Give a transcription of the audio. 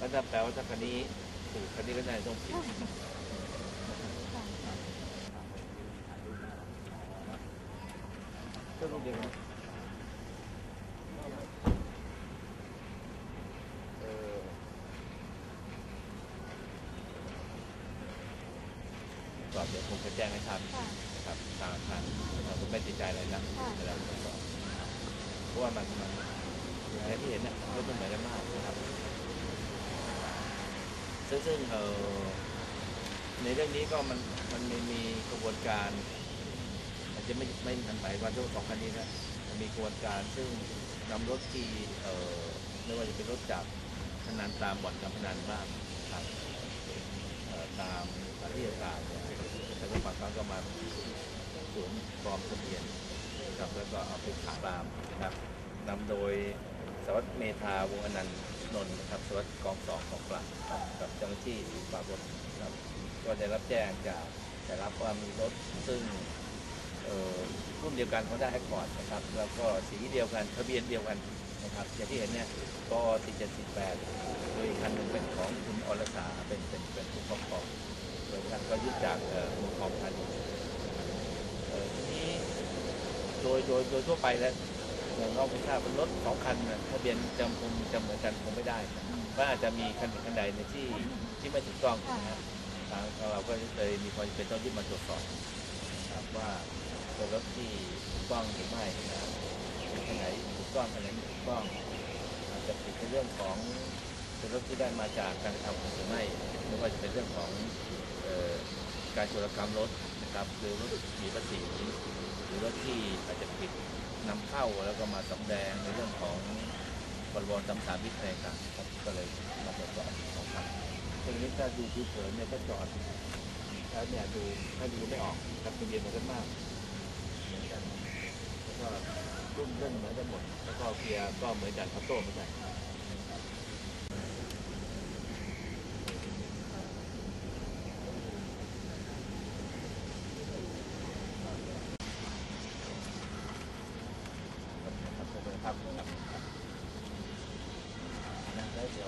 ถ้าแปลว่าถ้าคันนี้ถูกคันนี้ก็น่าจะต้องผิดก็รูปเดียวกันเออก่อนเดี๋ยวคงจะแจ้งให้ทราบค่ะนะครับทางทางเราก็ไม่ติดใจอะไรนะค่ะเวลาตรวจสอบเพราะว่ามันมันอะไรที่เห็นเนี่ยรถมันเหมือนกันมากนะครับ ซึ่งซึ่งเออในเรื่องนี้ก็มันมันไมีมีกระบวนการอาจจะไม่ไม่ทันไปว่าทุกสองคันนี้นะมันมีกระบวนการซึ่งนำรถที่เออไม่ว่าจะเป็นรถจากพนันตามบ่อนการพนันบ้างครับเอ่อตามสถานที่ต่างๆเนี่ยแล้วก็บางครั้งก็มาสวมปลอมทะเบียนครับแล้วก็เอาไปขายตามนะครับนำโดยสวัสดิ์เมธาวงอนันต์นนท์นะครับสวัสดิ์กองสองของกลาง ที่ปราบรถครับก็ได้รับแจ้งจากได้รับว่ามีรถซึ่งรุ่นเดียวกันเขาได้ให้ก่อนนะครับแล้วก็สีเดียวกันทะเบียนเดียวกันนะครับอย่างที่เห็นเนี่ยก็สี่เจ็ดสี่แปดโดยคันหนึ่งเป็นของคุณอรสาเป็นเป็นเป็นผู้ครอบครองโดยท่านก็ยึดจากเอ่อเมืองทองธานีเอ่อทีนี้โดยโดยโดยทั่วไปแล้ว อย่างเราไม่ทราบเป็นรถสองคันนะทะเบียนจำคงจำเหมือนกันคงไม่ได้นะว่าอาจจะมีคันหนึ่งคันใดในที่ที่ไม่ถูกต้องนะฮะทางเราก็เลยมีความจำเป็นต้องยึดมาตรวจสอบนะครับว่าเป็นรถที่ถูกต้องหรือไม่นะครับคันไหนถูกต้องคันไหนไม่ถูกต้องอาจจะผิดในเรื่องของเป็นรถที่ได้มาจากการทำหรือไม่ไม่ว่าจะเป็นเรื่องของการโจรกรรมรถนะครับหรือรถมีภาษีห รถที่อาจจะผิดนำเข้าแล้วก็มาสำแดงในเรื่องของพรบจำสามวิทย์อะไรต่างครับก็เลยมาตรวจสอบของครับตรงนี้ถ้าดูผิวเผินเนี่ยก็จอดแล้วเนี่ยดูถ้าดูไม่ออกครับทะเบียนเหมือนกันมากเหมือนกันแล้วก็รุ่นเล่นเหมือนกันหมดแล้วก็เกียร์ก็เหมือนกันคัตโต้เหมือนกัน